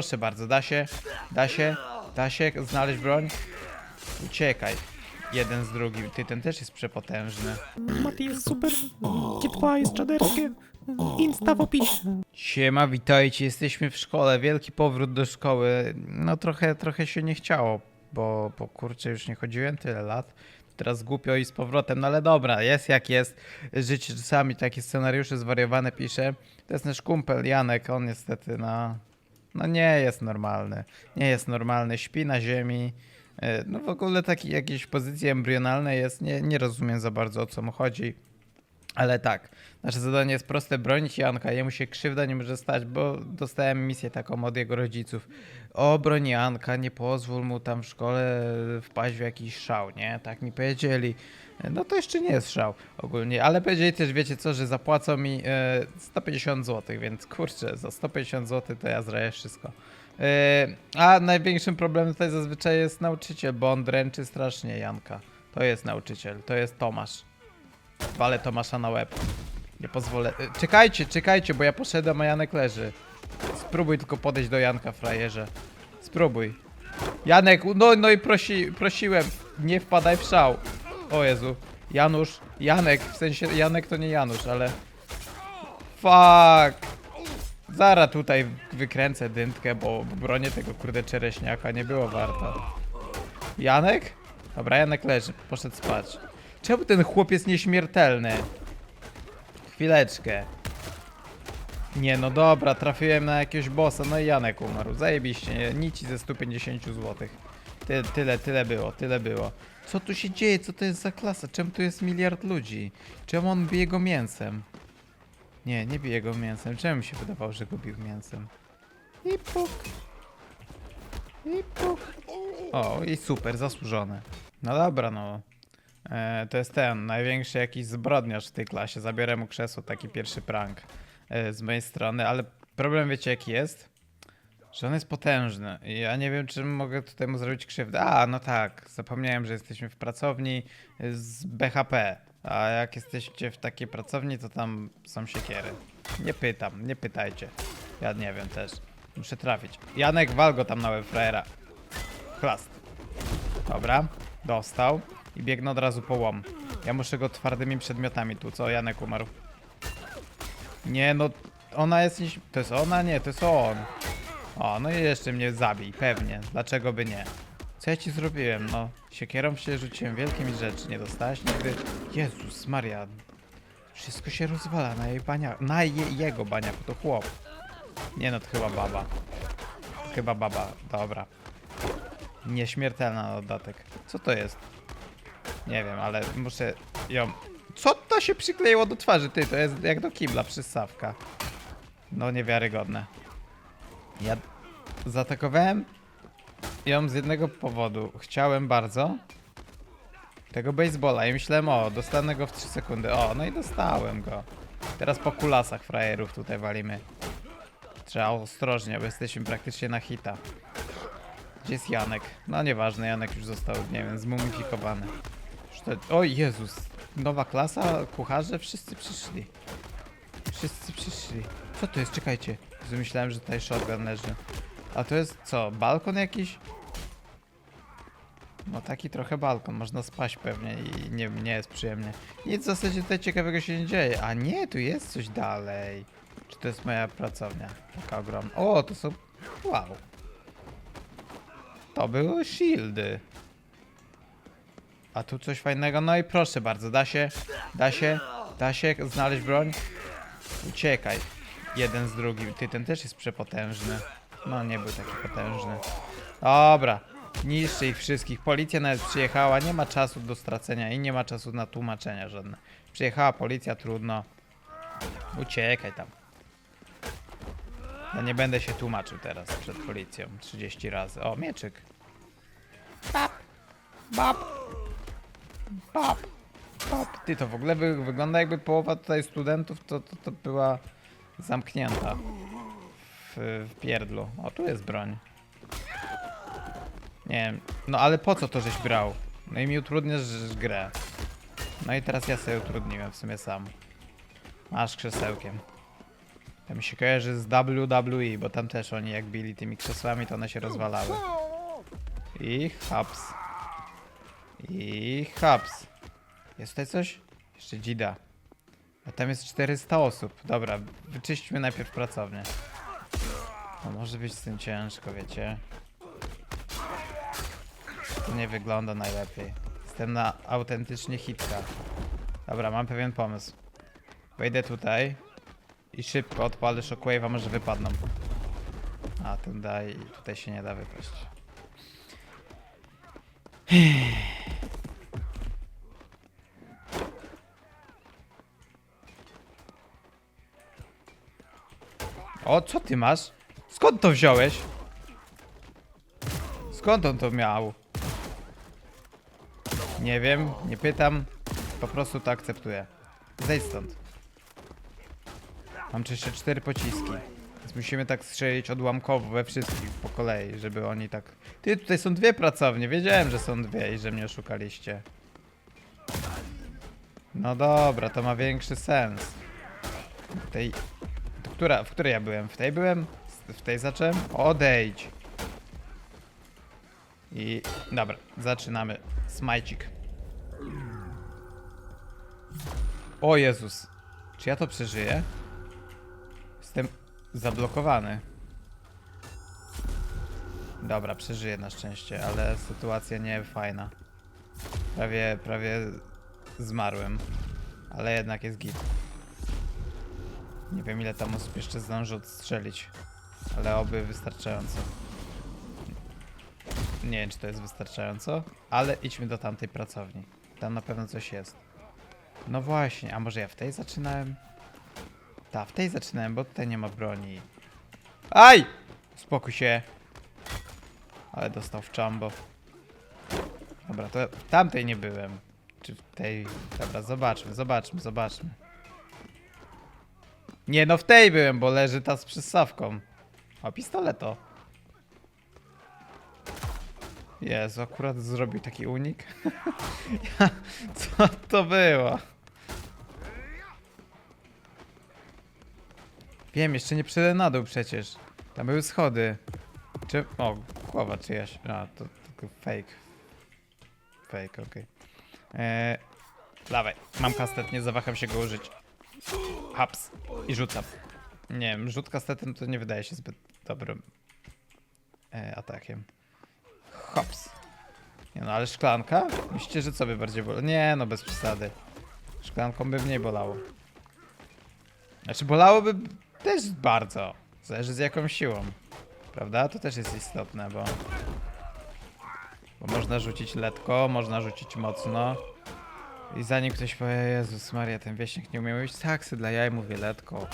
proszę bardzo, da się, da się, da się znaleźć broń. Uciekaj. Jeden z drugim. Ty, ten też jest przepotężny. Mati jest super. G2 jest czaderskie. Insta w opisie. Siema, witajcie, jesteśmy w szkole. Wielki powrót do szkoły. No trochę, trochę się nie chciało, bo, bo kurczę, już nie chodziłem tyle lat. Teraz głupio i z powrotem, no ale dobra, jest jak jest. Życie czasami takie scenariusze zwariowane pisze. To jest nasz kumpel Janek, on niestety no, no nie jest normalny. Nie jest normalny, śpi na ziemi. E, No w ogóle takie jakieś pozycje embrionalne jest, nie, nie rozumiem za bardzo o co mu chodzi. Ale tak, nasze zadanie jest proste, bronić Janka, jemu się krzywda nie może stać, bo dostałem misję taką od jego rodziców. O, broń Janka, nie pozwól mu tam w szkole wpaść w jakiś szał, nie? Tak mi powiedzieli. No to jeszcze nie jest szał ogólnie, ale powiedzieli też, wiecie co, że zapłacą mi e, 150 zł, więc kurczę, za 150 zł to ja zraję wszystko. E, a największym problemem tutaj zazwyczaj jest nauczyciel, bo on dręczy strasznie Janka. To jest nauczyciel, to jest Tomasz. Walę Tomasza na łeb. Nie pozwolę. y, Czekajcie, czekajcie, bo ja poszedłem, a Janek leży. Spróbuj tylko podejść do Janka, frajerze. Spróbuj. Janek, no, no i prosi, prosiłem, nie wpadaj w szał. O Jezu. Janusz, Janek, w sensie Janek to nie Janusz, ale... Fuck. Zara tutaj wykręcę dętkę, bo bronię tego kurde czereśniaka nie było warto. Janek? Dobra, Janek leży, poszedł spać. Czemu ten chłop jest nieśmiertelny? Chwileczkę. Nie, no dobra, trafiłem na jakiegoś bossa, no i Janek umarł. Zajebiście, nie? nici ze 150 zł. Ty, tyle, tyle było, tyle było. Co tu się dzieje? Co to jest za klasa? Czemu tu jest miliard ludzi? Czemu on bije go mięsem? Nie, nie bije go mięsem. Czemu mi się wydawało, że go bił mięsem? I puk. I puk. O, i super, zasłużone. No dobra, no. E, to jest ten, największy jakiś zbrodniarz w tej klasie. Zabiorę mu krzesło, taki pierwszy prank e, z mojej strony, ale problem wiecie jaki jest? Że on jest potężny i ja nie wiem, czy mogę tutaj mu zrobić krzywdę. A, no tak, zapomniałem, że jesteśmy w pracowni z BHP. A jak jesteście w takiej pracowni, to tam są siekiery. Nie pytam, nie pytajcie. Ja nie wiem też. Muszę trafić. Janek, wal go tam na łeb frajera. Dobra, dostał. I biegnę od razu po łom. Ja muszę go twardymi przedmiotami tu, co Janek umarł. Nie no, ona jest. To jest ona? Nie, to jest on. O, no i jeszcze mnie zabij, pewnie. Dlaczego by nie? Co ja ci zrobiłem, no? Siekierą się rzuciłem, wielkie mi rzeczy nie dostałeś nigdy. Jezus Maria. Wszystko się rozwala na jej bania... Na je, jego baniaku, to chłop. Nie no, to chyba baba. Chyba baba, dobra. Nieśmiertelna na dodatek. Co to jest? Nie wiem, ale muszę ją... Co to się przykleiło do twarzy? Ty, to jest jak do kibla przystawka. No niewiarygodne. Ja zaatakowałem ją z jednego powodu. Chciałem bardzo tego baseballa i myślałem, o, dostanę go w 3 sekundy. O, no i dostałem go. Teraz po kulasach frajerów tutaj walimy. Trzeba ostrożnie, bo jesteśmy praktycznie na hita. Gdzie jest Janek? No nieważne, Janek już został, nie wiem, zmumifikowany. To... O Jezus! Nowa klasa, kucharze, wszyscy przyszli. Wszyscy przyszli. Co to jest? Czekajcie. Myślałem, że tutaj shotgun leży. A to jest co? Balkon jakiś? No taki trochę balkon, można spaść pewnie i nie, nie jest przyjemnie. Nic w zasadzie tutaj ciekawego się nie dzieje. A nie, tu jest coś dalej. Czy to jest moja pracownia? Taka ogromna. O, to są... Wow. To były shieldy. A tu coś fajnego. No i proszę bardzo, da się, da się, da się znaleźć broń. Uciekaj. Jeden z drugim. Ty, ten też jest przepotężny. No, nie był taki potężny. Dobra. Niszczy ich wszystkich. Policja nawet przyjechała. Nie ma czasu do stracenia i nie ma czasu na tłumaczenia żadne. Przyjechała policja, trudno. Uciekaj tam. Ja nie będę się tłumaczył teraz przed policją 30 razy. O, mieczyk. Bab. Bab. Bab. Bab. Ty, to w ogóle wy, wygląda jakby połowa tutaj studentów to, to, to była zamknięta w, w pierdlu. O, tu jest broń. Nie wiem, no ale po co to żeś brał? No i mi utrudniasz grę. No i teraz ja sobie utrudniłem w sumie sam. Masz krzesełkiem. To mi się kojarzy z WWE, bo tam też oni jak bili tymi krzesłami, to one się rozwalały. I haps. I haps. Jest tutaj coś? Jeszcze dzida. A tam jest 400 osób. Dobra, wyczyśćmy najpierw pracownię. No może być z tym ciężko, wiecie. To nie wygląda najlepiej. Jestem na autentycznie hitka. Dobra, mam pewien pomysł. Wejdę tutaj i szybko odpalę shockwave'a, może wypadną. A, ten daj, tutaj się nie da wypaść. O, co ty masz? Skąd to wziąłeś? Skąd on to miał? Nie wiem, nie pytam. Po prostu to akceptuję. Zejdź stąd. Mam jeszcze cztery pociski. Więc musimy tak strzelić odłamkowo we wszystkich po kolei, żeby oni tak... Ty, tutaj są dwie pracownie. Wiedziałem, że są dwie i że mnie oszukaliście. No dobra, to ma większy sens. Tej... Która, w której ja byłem? W tej byłem? W tej zacząłem? Odejdź. I dobra, zaczynamy. Smajcik. O Jezus. Czy ja to przeżyję? Jestem zablokowany. Dobra, przeżyję na szczęście, ale sytuacja nie fajna. Prawie, prawie zmarłem. Ale jednak jest git. Nie wiem ile tam osób jeszcze zdąży odstrzelić. Ale oby wystarczająco. Nie wiem czy to jest wystarczająco, ale idźmy do tamtej pracowni. Tam na pewno coś jest. No właśnie, a może ja w tej zaczynałem? Ta, w tej zaczynałem, bo tutaj nie ma broni. Aj! Spokój się. Ale dostał w czambo. Dobra, to w tamtej nie byłem. Czy w tej... Dobra, zobaczmy, zobaczmy, zobaczmy. Nie, no w tej byłem, bo leży ta z przystawką. O, pistoleto. Jezu, akurat zrobił taki unik. Co to było? Wiem, jeszcze nie przejdę na dół przecież. Tam były schody. Czy... O, głowa czyjaś. A, to tylko fake. Fake, okej. Eee, dawaj, mam kastet, nie zawaham się go użyć. Haps. I rzucam. Nie wiem, rzut kastetem to nie wydaje się zbyt dobrym e, atakiem. Hops. Nie no, ale szklanka? Myślicie, że co by bardziej bolało? Nie no, bez przesady. Szklanką by mniej bolało. Znaczy bolałoby też bardzo. Zależy z jaką siłą. Prawda? To też jest istotne, bo... Bo można rzucić letko, można rzucić mocno. I zanim ktoś powie, Jezus Maria, ten wieśniak nie umie mówić taksy dla jaj, mówię letko.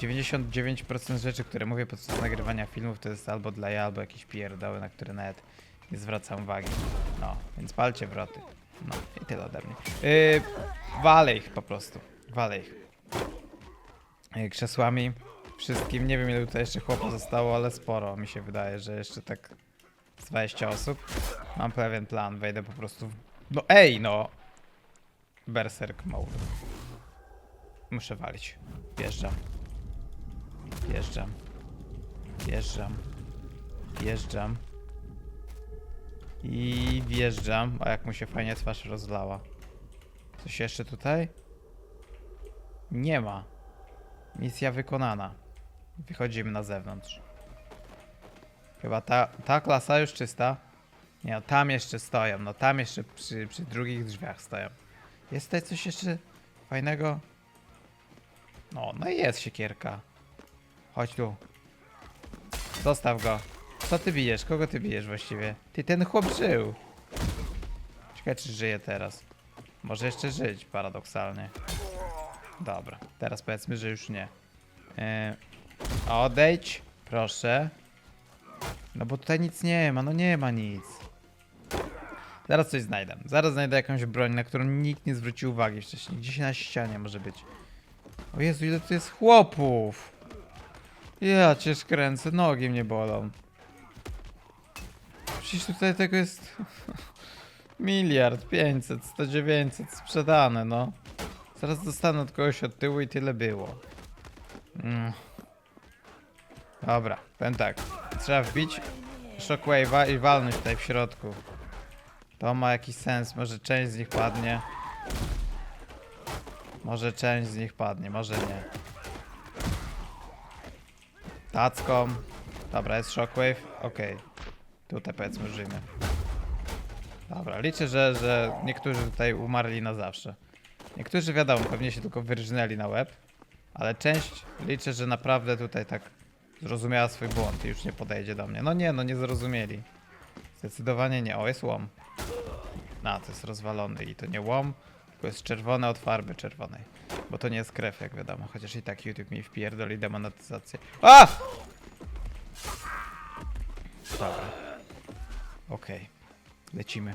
99% rzeczy, które mówię podczas nagrywania filmów, to jest albo dla ja, albo jakieś pierdoły, na które nawet nie zwracam uwagi. No, więc palcie wroty. No, i tyle ode mnie. Yy, walę ich po prostu. Walę ich. Yy, krzesłami. Wszystkim. Nie wiem ile tutaj jeszcze chłopa zostało, ale sporo mi się wydaje, że jeszcze tak z 20 osób. Mam pewien plan, wejdę po prostu w... No ej, no! Berserk mode. Muszę walić. Wjeżdżam. Wjeżdżam. Wjeżdżam. Wjeżdżam. I wjeżdżam. A jak mu się fajnie twarz rozlała. Coś jeszcze tutaj? Nie ma. Misja wykonana. Wychodzimy na zewnątrz. Chyba ta, ta klasa już czysta. Nie, no, tam jeszcze stoją. No tam jeszcze przy, przy drugich drzwiach stoją. Jest tutaj coś jeszcze fajnego? No, no i jest siekierka. Chodź tu. Zostaw go. Co ty bijesz? Kogo ty bijesz właściwie? Ty, ten chłop żył. Ciekawe, czy żyje teraz. Może jeszcze żyć, paradoksalnie. Dobra, teraz powiedzmy, że już nie. Yy, odejdź, proszę. No bo tutaj nic nie ma, no nie ma nic. Zaraz coś znajdę. Zaraz znajdę jakąś broń, na którą nikt nie zwrócił uwagi wcześniej. Gdzieś na ścianie może być. O Jezu, ile tu jest chłopów! Ja cię skręcę, nogi mnie bolą. Przecież tutaj tego jest miliard, 500, 100, 900 sprzedane, no. Zaraz dostanę od kogoś od tyłu i tyle było. Mm. Dobra, powiem tak. Trzeba wbić shockwave'a i walnąć tutaj w środku. To ma jakiś sens, może część z nich padnie. Może część z nich padnie, może nie. Tacką. Dobra, jest shockwave. Okej. Tutaj powiedzmy żyjmy. Dobra, liczę, że, że niektórzy tutaj umarli na zawsze. Niektórzy wiadomo, pewnie się tylko wyrżnęli na łeb. Ale część liczę, że naprawdę tutaj tak zrozumiała swój błąd i już nie podejdzie do mnie. No nie, no nie zrozumieli. Zdecydowanie nie. O, jest łom. A, to jest rozwalony i to nie łom, tylko jest czerwone od farby czerwonej. Bo to nie jest krew, jak wiadomo. Chociaż i tak YouTube mi wpierdoli demonetyzację. A! Dobra. Okej. Lecimy.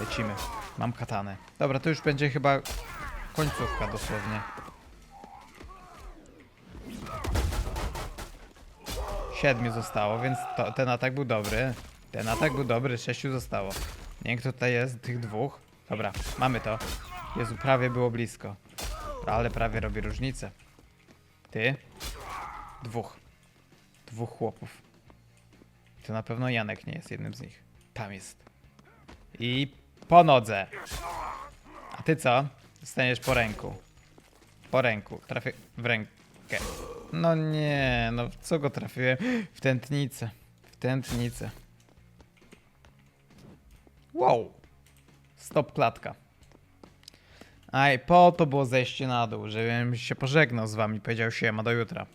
Lecimy. Mam katanę. Dobra, to już będzie chyba końcówka dosłownie. Siedmiu zostało, więc to, ten atak był dobry. Ten atak był dobry, sześciu zostało. Nie wiem, kto tutaj jest, tych dwóch. Dobra, mamy to. Jezu, prawie było blisko. Ale prawie robi różnicę. Ty? Dwóch. Dwóch chłopów. To na pewno Janek nie jest jednym z nich. Tam jest. I po nodze. A ty co? Dostaniesz po ręku. Po ręku. Trafię w rękę. No nie, no co go trafiłem? W tętnicę. W tętnicę. Wow. Stop klatka. Aj, po to było zejście na dół, żebym się pożegnał z wami, powiedział siema, do jutra.